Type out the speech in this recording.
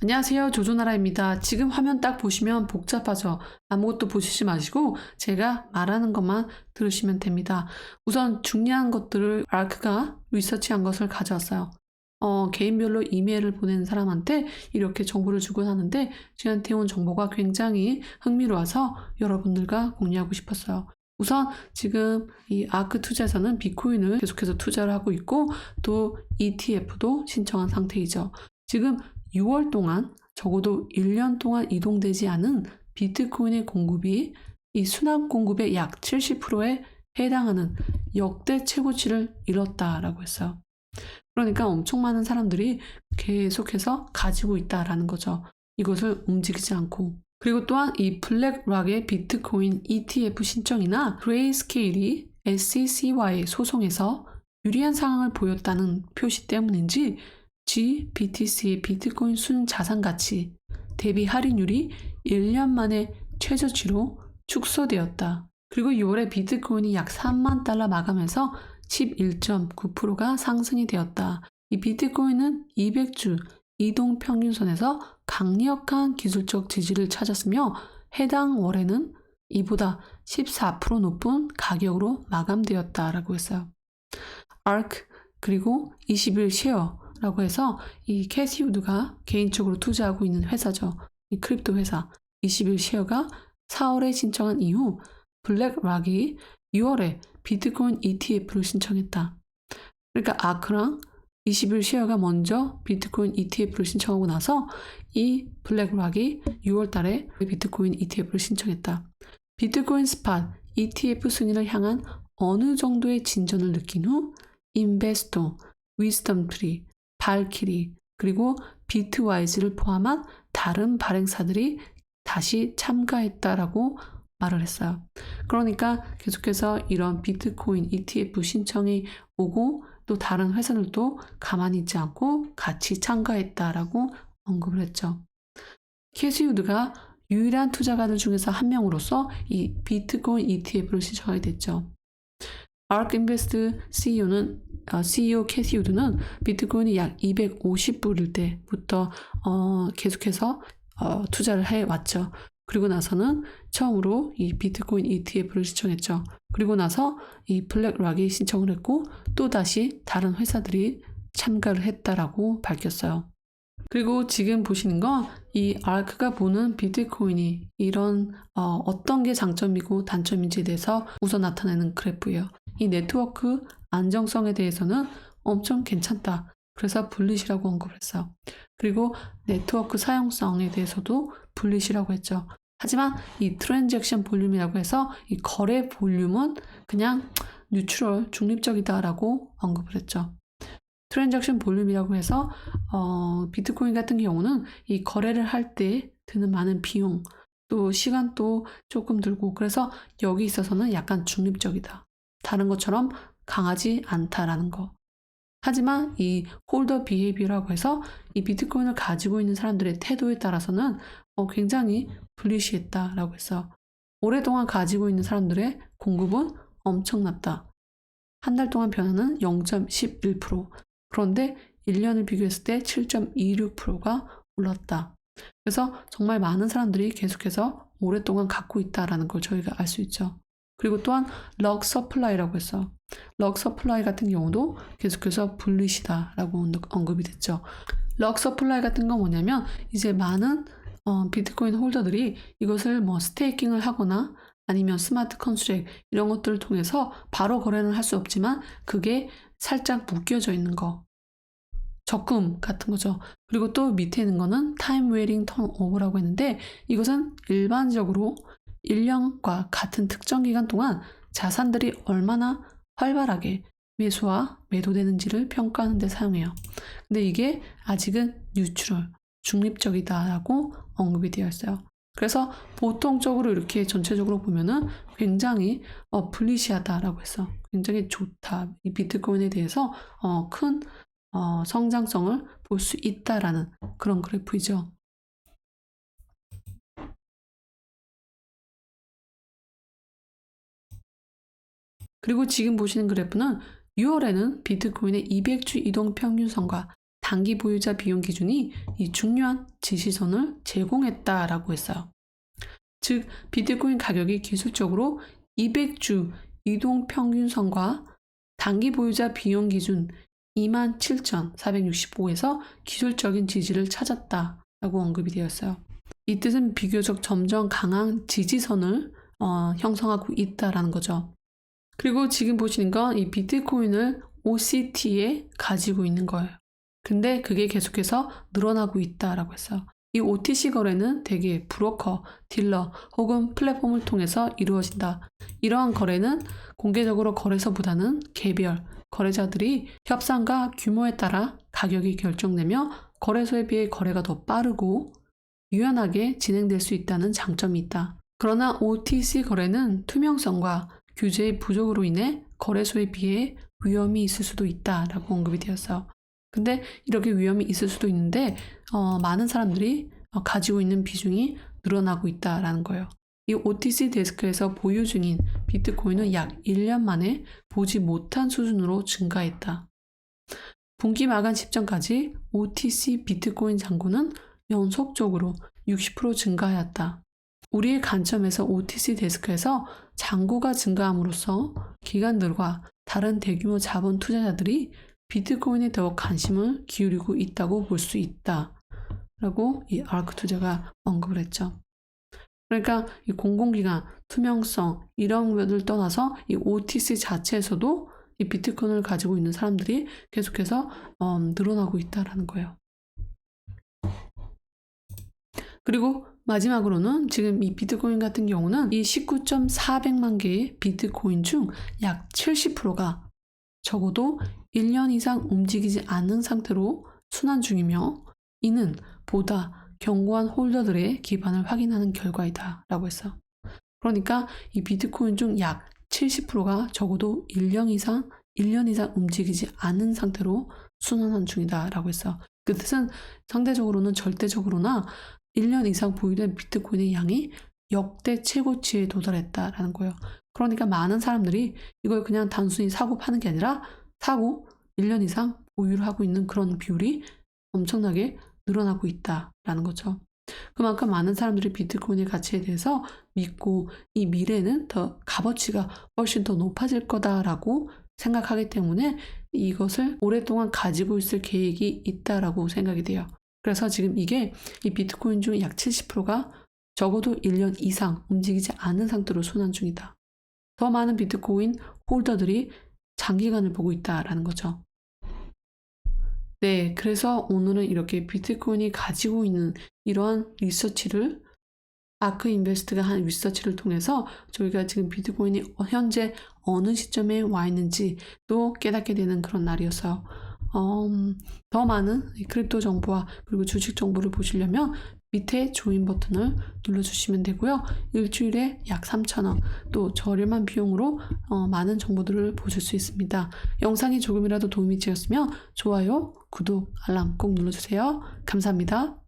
안녕하세요. 조조나라입니다. 지금 화면 딱 보시면 복잡하죠. 아무것도 보시지 마시고 제가 말하는 것만 들으시면 됩니다. 우선 중요한 것들을 아크가 리서치한 것을 가져왔어요. 어, 개인별로 이메일을 보낸 사람한테 이렇게 정보를 주곤 하는데 저한테 온 정보가 굉장히 흥미로워서 여러분들과 공유하고 싶었어요. 우선 지금 이 아크 투자에서는 비트코인을 계속해서 투자를 하고 있고 또 ETF도 신청한 상태이죠. 지금 6월 동안 적어도 1년 동안 이동되지 않은 비트코인의 공급이 이 순환 공급의 약 70%에 해당하는 역대 최고치를 이뤘다라고 했어요. 그러니까 엄청 많은 사람들이 계속해서 가지고 있다라는 거죠. 이것을 움직이지 않고. 그리고 또한 이 블랙락의 비트코인 ETF 신청이나 그레이스케일이 SEC와의 소송에서 유리한 상황을 보였다는 표시 때문인지 GBTC의 비트코인 순 자산 가치 대비 할인율이 1년 만에 최저치로 축소되었다. 그리고 6월에 비트코인이 약 3만 달러 마감해서 11.9%가 상승이 되었다. 이 비트코인은 200주 이동 평균선에서 강력한 기술적 지지를 찾았으며 해당 월에는 이보다 14% 높은 가격으로 마감되었다라고 했어요. ARK 그리고 21 쉐어 라고 해서 이 캐시우드가 개인적으로 투자하고 있는 회사죠. 이 크립토 회사 21 쉐어가 4월에 신청한 이후 블랙락이 6월에 비트코인 ETF를 신청했다. 그러니까 아크랑 21 쉐어가 먼저 비트코인 ETF를 신청하고 나서 이 블랙락이 6월 달에 비트코인 ETF를 신청했다. 비트코인 스팟 ETF 순위를 향한 어느 정도의 진전을 느낀 후 인베스토, 위스덤 트리, 발키리, 그리고 비트와이즈를 포함한 다른 발행사들이 다시 참가했다라고 말을 했어요. 그러니까 계속해서 이런 비트코인 ETF 신청이 오고 또 다른 회사들도 가만히 있지 않고 같이 참가했다라고 언급을 했죠. 캐시우드가 유일한 투자가들 중에서 한 명으로서 이 비트코인 ETF를 신청하게 됐죠. 아크 인베스트 CEO는 어, CEO 캐시 우드는 비트코인이 약 250불일 때부터 어, 계속해서 어, 투자를 해 왔죠. 그리고 나서는 처음으로 이 비트코인 ETF를 신청했죠. 그리고 나서 이 블랙락이 신청을 했고 또 다시 다른 회사들이 참가를 했다라고 밝혔어요. 그리고 지금 보시는 건 이 아크가 보는 비트코인이 이런 어, 어떤 게 장점이고 단점인지에 대해서 우선 나타내는 그래프예요. 이 네트워크 안정성에 대해서는 엄청 괜찮다. 그래서 분릿이라고 언급을 했어요. 그리고 네트워크 사용성에 대해서도 분릿이라고 했죠. 하지만 이 트랜잭션 볼륨이라고 해서 이 거래 볼륨은 그냥 뉴트럴 중립적이다라고 언급을 했죠. 트랜잭션 볼륨이라고 해서 어, 비트코인 같은 경우는 이 거래를 할 때 드는 많은 비용 또 시간도 조금 들고 그래서 여기 있어서는 약간 중립적이다. 다른 것처럼 강하지 않다라는 거. 하지만 이 홀더 비헤이비라고 해서 이 비트코인을 가지고 있는 사람들의 태도에 따라서는 어, 굉장히 불리시했다라고 해서 오랫동안 가지고 있는 사람들의 공급은 엄청났다. 한 달 동안 변화는 0.11%. 그런데 1년을 비교했을 때 7.26%가 올랐다. 그래서 정말 많은 사람들이 계속해서 오랫동안 갖고 있다라는 걸 저희가 알 수 있죠. 그리고 또한 럭 서플라이라고 했어. 럭 서플라이 같은 경우도 계속해서 불리시다라고 언급이 됐죠. 럭 서플라이 같은 건 뭐냐면 이제 많은 어, 비트코인 홀더들이 이것을 뭐 스테이킹을 하거나 아니면 스마트 컨트랙 이런 것들을 통해서 바로 거래는 할 수 없지만 그게 살짝 묶여져 있는 거. 적금 같은 거죠. 그리고 또 밑에 있는 거는 타임 웨이링 턴오버라고 했는데 이것은 일반적으로 1년과 같은 특정 기간 동안 자산들이 얼마나 활발하게 매수와 매도되는지를 평가하는 데 사용해요. 근데 이게 아직은 뉴트럴, 중립적이다라고 언급이 되어 있어요. 그래서 보통적으로 이렇게 전체적으로 보면은 굉장히 어, 불리시하다라고 해서 굉장히 좋다. 이 비트코인에 대해서 어, 큰 어, 성장성을 볼 수 있다라는 그런 그래프이죠. 그리고 지금 보시는 그래프는 6월에는 비트코인의 200주 이동 평균선과 단기 보유자 비용 기준이 이 중요한 지시선을 제공했다라고 했어요. 즉, 비트코인 가격이 기술적으로 200주 이동 평균선과 단기 보유자 비용 기준 27,465에서 기술적인 지지를 찾았다라고 언급이 되었어요. 이 뜻은 비교적 점점 강한 지지선을 어, 형성하고 있다라는 거죠. 그리고 지금 보시는 건 이 비트코인을 OCT에 가지고 있는 거예요. 근데 그게 계속해서 늘어나고 있다라고 했어요. 이 OTC 거래는 대개 브로커, 딜러 혹은 플랫폼을 통해서 이루어진다. 이러한 거래는 공개적으로 거래소보다는 개별 거래자들이 협상과 규모에 따라 가격이 결정되며 거래소에 비해 거래가 더 빠르고 유연하게 진행될 수 있다는 장점이 있다. 그러나 OTC 거래는 투명성과 규제의 부족으로 인해 거래소에 비해 위험이 있을 수도 있다라고 언급이 되었어요. 근데 이렇게 위험이 있을 수도 있는데 어, 많은 사람들이 어, 가지고 있는 비중이 늘어나고 있다라는 거예요. 이 OTC 데스크에서 보유 중인 비트코인은 약 1년 만에 보지 못한 수준으로 증가했다. 분기 마감 직전까지 OTC 비트코인 잔고는 연속적으로 60% 증가하였다. 우리의 관점에서 OTC 데스크에서 잔고가 증가함으로써 기관들과 다른 대규모 자본 투자자들이 비트코인에 더욱 관심을 기울이고 있다고 볼 수 있다. 라고 이 아크 투자가 언급을 했죠. 그러니까 이 공공기관, 투명성, 이런 것을 떠나서 이 OTC 자체에서도 이 비트코인을 가지고 있는 사람들이 계속해서 어, 늘어나고 있다라는 거예요. 그리고 마지막으로는 지금 이 비트코인 같은 경우는 이 19.400만 개의 비트코인 중 약 70%가 적어도 1년 이상 움직이지 않는 상태로 순환 중이며 이는 보다 견고한 홀더들의 기반을 확인하는 결과이다 라고 했어. 그러니까 이 비트코인 중 약 70%가 적어도 1년 이상 1년 이상 움직이지 않은 상태로 순환한 중이다 라고 했어. 그 뜻은 상대적으로는 절대적으로나 1년 이상 보유된 비트코인의 양이 역대 최고치에 도달했다라는 거예요. 그러니까 많은 사람들이 이걸 그냥 단순히 사고 파는 게 아니라 사고 1년 이상 보유를 하고 있는 그런 비율이 엄청나게 늘어나고 있다라는 거죠. 그만큼 많은 사람들이 비트코인의 가치에 대해서 믿고 이 미래는 더 값어치가 훨씬 더 높아질 거다라고 생각하기 때문에 이것을 오랫동안 가지고 있을 계획이 있다라고 생각이 돼요. 그래서 지금 이게 이 비트코인 중 약 70%가 적어도 1년 이상 움직이지 않은 상태로 순환 중이다. 더 많은 비트코인 홀더들이 장기간을 보고 있다라는 거죠. 네, 그래서 오늘은 이렇게 비트코인이 가지고 있는 이러한 리서치를 아크 인베스트가 한 리서치를 통해서 저희가 지금 비트코인이 현재 어느 시점에 와 있는지 또 깨닫게 되는 그런 날이었어요. 어, 음, 더 많은 크립토 정보와 그리고 주식 정보를 보시려면 밑에 조인 버튼을 눌러주시면 되고요. 일주일에 약 3,000원, 또 저렴한 비용으로 어, 많은 정보들을 보실 수 있습니다. 영상이 조금이라도 도움이 되었으면 좋아요, 구독, 알람 꼭 눌러주세요. 감사합니다.